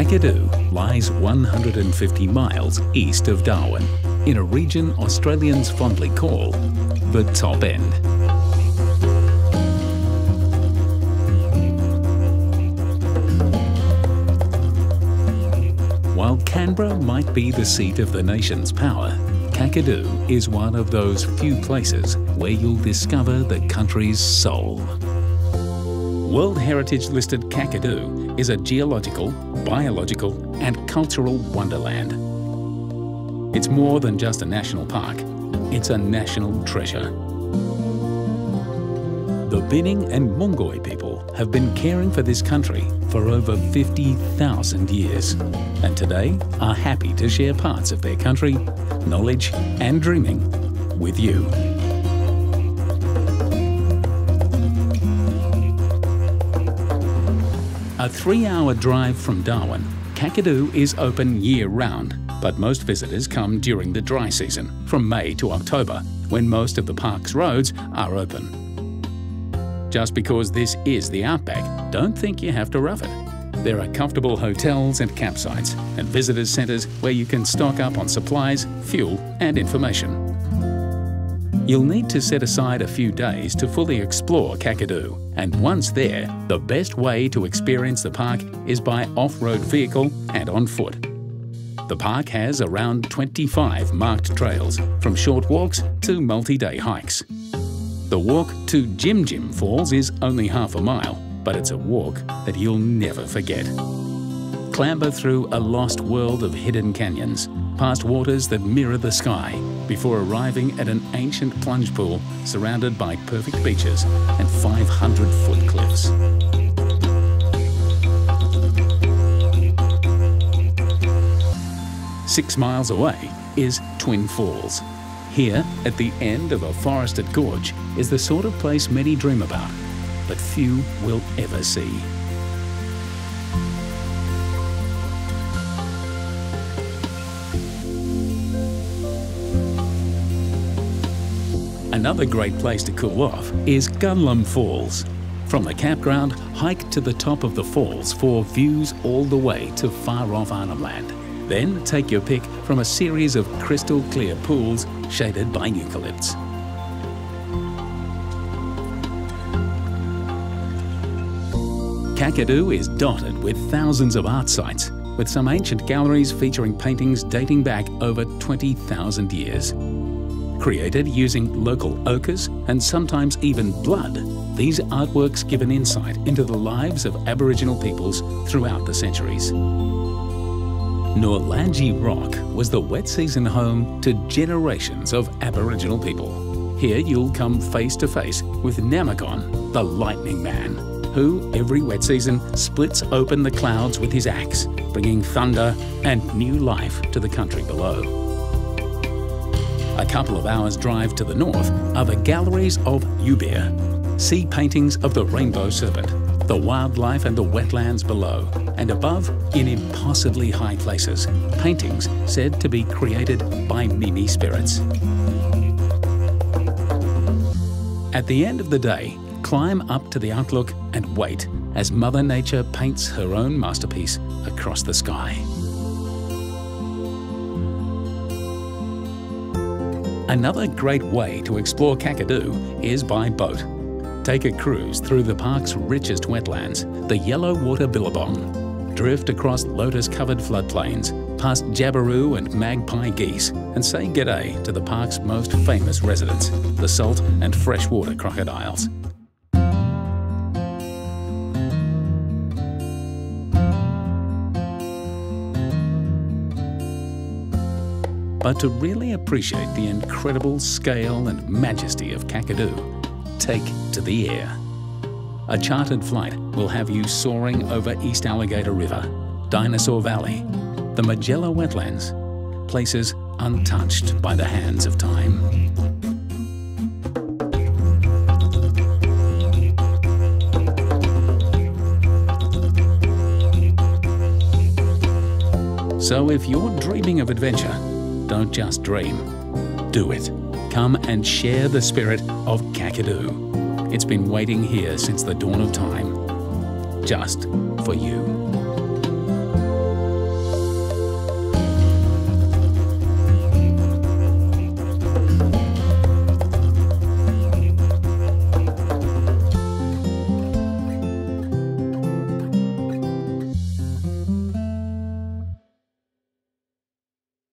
Kakadu lies 150 miles east of Darwin, in a region Australians fondly call the Top End. While Canberra might be the seat of the nation's power, Kakadu is one of those few places where you'll discover the country's soul. World Heritage listed Kakadu is a geological, biological and cultural wonderland. It's more than just a national park, it's a national treasure. The Bining and Mungoi people have been caring for this country for over 50,000 years and today are happy to share parts of their country, knowledge and dreaming with you. A three-hour drive from Darwin, Kakadu is open year-round, but most visitors come during the dry season, from May to October, when most of the park's roads are open. Just because this is the outback, don't think you have to rough it. There are comfortable hotels and campsites, and visitors centres where you can stock up on supplies, fuel and information. You'll need to set aside a few days to fully explore Kakadu, and once there, the best way to experience the park is by off-road vehicle and on foot. The park has around 25 marked trails, from short walks to multi-day hikes. The walk to Jim Jim Falls is only half a mile, but it's a walk that you'll never forget. Clamber through a lost world of hidden canyons, past waters that mirror the sky, before arriving at an ancient plunge pool surrounded by perfect beaches and 500-foot cliffs. Six miles away is Twin Falls. Here, at the end of a forested gorge, is the sort of place many dream about, but few will ever see. Another great place to cool off is Gunlum Falls. From the campground, hike to the top of the falls for views all the way to far off Arnhem Land. Then take your pick from a series of crystal clear pools shaded by eucalypts. Kakadu is dotted with thousands of art sites, with some ancient galleries featuring paintings dating back over 20,000 years. Created using local ochres and sometimes even blood, these artworks give an insight into the lives of Aboriginal peoples throughout the centuries. Nourlangie Rock was the wet season home to generations of Aboriginal people. Here you'll come face to face with Namagon, the Lightning Man, who every wet season splits open the clouds with his axe, bringing thunder and new life to the country below. A couple of hours' drive to the north are the galleries of Yubir. See paintings of the rainbow serpent, the wildlife and the wetlands below, and above, in impossibly high places, paintings said to be created by Mimi spirits. At the end of the day, climb up to the outlook and wait as Mother Nature paints her own masterpiece across the sky. Another great way to explore Kakadu is by boat. Take a cruise through the park's richest wetlands, the Yellow Water Billabong. Drift across lotus-covered floodplains, past jabiru and magpie geese, and say g'day to the park's most famous residents, the salt and freshwater crocodiles. But to really appreciate the incredible scale and majesty of Kakadu, take to the air. A chartered flight will have you soaring over East Alligator River, Dinosaur Valley, the Magella Wetlands, places untouched by the hands of time. So if you're dreaming of adventure, don't just dream, do it. Come and share the spirit of Kakadu. It's been waiting here since the dawn of time, just for you.